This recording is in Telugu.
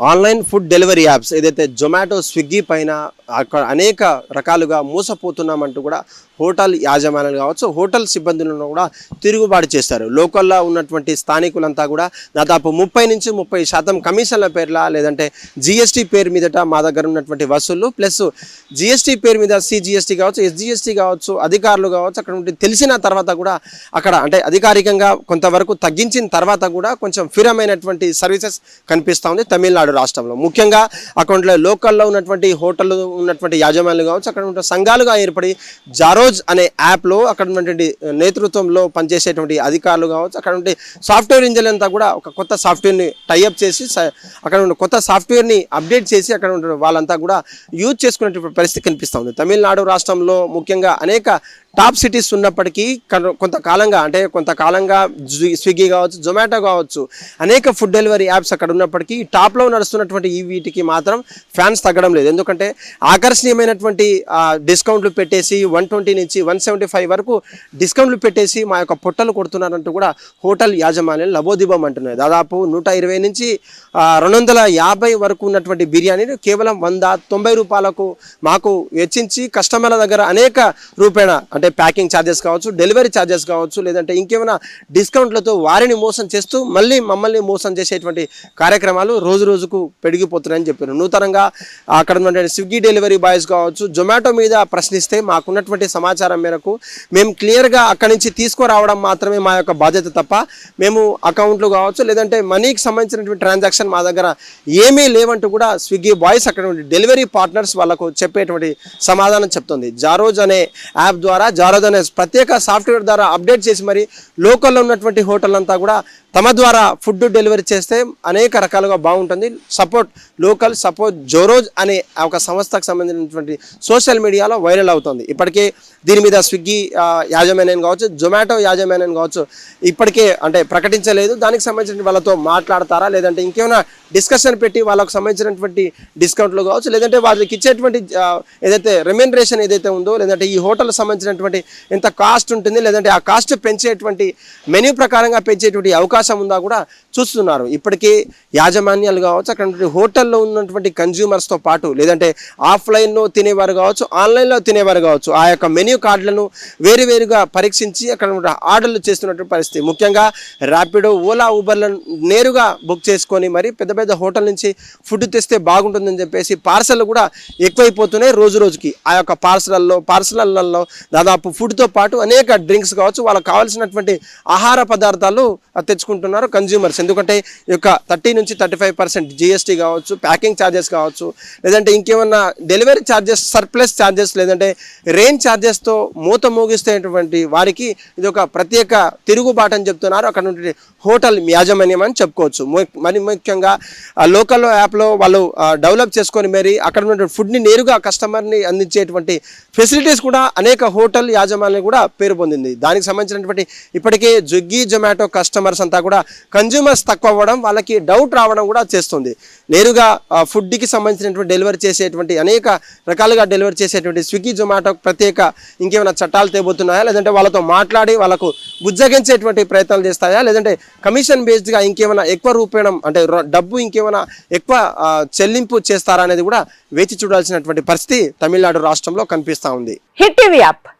ఆన్లైన్ ఫుడ్ డెలివరీ యాప్స్ ఏదైతే జొమాటో స్విగ్గీ పైన అక్కడ అనేక రకాలుగా మోసపోతున్నామంటూ కూడా హోటల్ యాజమాన్యాలు కావచ్చు హోటల్ సిబ్బందులను కూడా తిరుగుబాటు చేస్తారు. లోకల్లో ఉన్నటువంటి స్థానికులంతా కూడా దాదాపు ముప్పై నుంచి ముప్పై శాతం కమిషన్ల పేర్ల లేదంటే జిఎస్టీ పేరు మీదట మా దగ్గర ఉన్నటువంటి వసూళ్ళు ప్లస్ జిఎస్టీ పేరు మీద సిజిఎస్టీ కావచ్చు ఎస్జిఎస్టీ కావచ్చు అధికారులు కావచ్చు అక్కడ ఉంటే తెలిసిన తర్వాత కూడా అక్కడ అంటే అధికారికంగా కొంతవరకు తగ్గించిన తర్వాత కూడా కొంచెం ఫిరమైనటువంటి సర్వీసెస్ కనిపిస్తూ ఉంది. తమిళనాడు రాష్ట్రంలో. ముఖ్యంగా అకౌంట్లో లోకల్లో ఉన్నటువంటి హోటల్ ఉన్నటువంటి యాజమాన్యాలు కావచ్చు అక్కడ ఉన్న సంఘాలుగా ఏర్పడి జారోజ్ అనే యాప్లో అక్కడ ఉన్నటువంటి నేతృత్వంలో పనిచేసేటువంటి అధికారులు కావచ్చు అక్కడ ఉండే సాఫ్ట్వేర్ ఇంజనీర్ అంతా కూడా ఒక కొత్త సాఫ్ట్వేర్ని టైఅప్ చేసి అక్కడ ఉన్న కొత్త సాఫ్ట్వేర్ని అప్డేట్ చేసి అక్కడ ఉన్న వాళ్ళంతా కూడా యూజ్ చేసుకునేటువంటి పరిస్థితి కనిపిస్తూ ఉంది. తమిళనాడు రాష్ట్రంలో ముఖ్యంగా అనేక టాప్ సిటీస్ ఉన్నప్పటికీ కొంతకాలంగా అంటే కొంతకాలంగా స్విగ్గీ కావచ్చు జొమాటో కావచ్చు అనేక ఫుడ్ డెలివరీ యాప్స్ అక్కడ ఉన్నప్పటికీ టాప్లో నడుస్తున్నటువంటి ఈ వీటికి మాత్రం ఫ్యాన్స్ తగ్గడం లేదు. ఎందుకంటే ఆకర్షణీయమైనటువంటి డిస్కౌంట్లు పెట్టేసి వన్ ట్వంటీ నుంచి వన్ సెవెంటీ ఫైవ్ వరకు డిస్కౌంట్లు పెట్టేసి మా యొక్క పొట్టలు కొడుతున్నారంటూ కూడా హోటల్ యాజమాన్యం లబోదిబం అంటున్నారు దాదాపు నూట ఇరవై నుంచి రెండు వందల యాభై వరకు ఉన్నటువంటి బిర్యానీని కేవలం వంద తొంభై రూపాయలకు మాకు వెచ్చించి కస్టమర్ల దగ్గర అనేక రూపేణ అంటే ప్యాకింగ్ ఛార్జెస్ కావచ్చు డెలివరీ ఛార్జెస్ కావచ్చు లేదంటే ఇంకేమైనా డిస్కౌంట్లతో వారిని మోసం చేస్తూ మళ్ళీ మమ్మల్ని మోసం చేసేటువంటి కార్యక్రమాలు రోజు రోజుకు పెరిగిపోతున్నాయని చెప్పారు. నూతనంగా అక్కడ ఉన్నటువంటి స్విగ్గీ డెలివరీ బాయ్స్ కావచ్చు జొమాటో మీద ప్రశ్నిస్తే మాకున్నటువంటి సమాచారం మేరకు మేము క్లియర్గా అక్కడి నుంచి తీసుకురావడం మాత్రమే మా యొక్క బాధ్యత తప్ప మేము అకౌంట్లు కావచ్చు లేదంటే మనీకి సంబంధించినటువంటి ట్రాన్సాక్షన్ మా దగ్గర ఏమీ లేవంటూ కూడా స్విగ్గీ బాయ్స్ అక్కడ డెలివరీ పార్ట్నర్స్ వాళ్ళకు చెప్పేటువంటి సమాధానం చెప్తుంది. జారోజ్ అనే యాప్ ద్వారా ద్వారా జారోదనే ప్రత్యేక సాఫ్ట్వేర్ ద్వారా అప్డేట్ చేసి మరి లోకల్లో ఉన్నటువంటి హోటల్ అంతా కూడా తమ ద్వారా ఫుడ్ డెలివరీ చేస్తే అనేక రకాలుగా బాగుంటుంది. సపోర్ట్ లోకల్ సపోర్ట్ జోరోజ్ అనే ఒక సంస్థకు సంబంధించినటువంటి సోషల్ మీడియాలో వైరల్ అవుతుంది. ఇప్పటికే దీని మీద స్విగ్గీ యాజమాన్యం కావచ్చు జొమాటో యాజమాన్యం కావచ్చు ఇప్పటికే అంటే ప్రకటించలేదు. దానికి సంబంధించిన వాళ్ళతో మాట్లాడతారా? లేదంటే ఇంకేమైనా డిస్కషన్ పెట్టి వాళ్ళకు సంబంధించినటువంటి డిస్కౌంట్లు కావచ్చు లేదంటే వాళ్ళకి ఇచ్చేటువంటి ఏదైతే రెమ్యూనరేషన్ ఏదైతే ఉందో లేదంటే ఈ హోటల్ సంబంధించినటువంటి ఎంత కాస్ట్ ఉంటుంది లేదంటే ఆ కాస్ట్ పెంచేటువంటి మెన్యూ ప్రకారంగా పెంచేటువంటి అవకాశం ఉందా కూడా చూస్తున్నారు. ఇప్పటికీ యాజమాన్యాలు కావచ్చు అక్కడ హోటల్లో ఉన్నటువంటి కన్జ్యూమర్స్తో పాటు లేదంటే ఆఫ్లైన్లో తినేవారు కావచ్చు ఆన్లైన్లో తినేవారు కావచ్చు ఆ యొక్క మెన్యూ కార్డులను వేరువేరుగా పరీక్షించి అక్కడ ఆర్డర్లు చేస్తున్నటువంటి పరిస్థితి. ముఖ్యంగా ర్యాపిడో ఓలా ఊబర్లను నేరుగా బుక్ చేసుకొని మరి పెద్ద పెద్ద హోటల్ నుంచి ఫుడ్ తెస్తే బాగుంటుందని చెప్పేసి పార్సల్ కూడా ఎక్కువైపోతున్నాయి రోజు రోజుకి ఆ యొక్క పార్సలల్లో పార్సలల్లో దాదాపు ఫుడ్తో పాటు అనేక డ్రింక్స్ కావచ్చు వాళ్ళకి కావాల్సినటువంటి ఆహార పదార్థాలు తెచ్చుకుంటారు తీసుకుంటున్నారు కన్జ్యూమర్స్ ఎందుకంటే ఈ యొక్క థర్టీ నుంచి థర్టీ ఫైవ్ పర్సెంట్ జిఎస్టీ కావచ్చు ప్యాకింగ్ ఛార్జెస్ కావచ్చు లేదంటే ఇంకేమన్నా డెలివరీ ఛార్జెస్ సర్ప్లస్ ఛార్జెస్ లేదంటే రెయిన్ ఛార్జెస్తో మూత మోగిస్తేటువంటి వారికి ఇది ఒక ప్రత్యేక తిరుగుబాటు అని చెప్తున్నారు. అక్కడ నుండి హోటల్ యాజమాన్యం అని చెప్పుకోవచ్చు. మరి ముఖ్యంగా లోకల్ యాప్లో వాళ్ళు డెవలప్ చేసుకొని మరి అక్కడ ఉన్నటువంటి ఫుడ్ని నేరుగా కస్టమర్ని అందించేటువంటి ఫెసిలిటీస్ కూడా అనేక హోటల్ యాజమాన్యం కూడా పేరు పొందింది. దానికి సంబంధించినటువంటి ఇప్పటికే జుగ్గి జొమాటో కస్టమర్స్ అంతా కూడా కన్జ్యూమర్స్ తక్కువ అవ్వడం వాళ్ళకి డౌట్ రావడం కూడా చేస్తుంది. నేరుగా ఫుడ్కి సంబంధించినటువంటి డెలివరీ చేసేటువంటి అనేక రకాలుగా డెలివరీ చేసేటువంటి స్విగ్గీ జొమాటో ప్రత్యేక ఇంకేమైనా చట్టాలు తేబోతున్నాయా? లేదంటే వాళ్ళతో మాట్లాడి వాళ్ళకు బుజ్జగించేటువంటి ప్రయత్నాలు చేస్తాయా? లేదంటే కమిషన్ బేస్డ్గా ఇంకేమైనా ఎక్కువ రూపేణం అంటే డబ్బు ఇంకేమైనా ఎక్కువ చెల్లింపు చేస్తారా అనేది కూడా వేచి చూడాల్సినటువంటి పరిస్థితి తమిళనాడు రాష్ట్రంలో కనిపిస్తూ ఉంది. Hit TV app.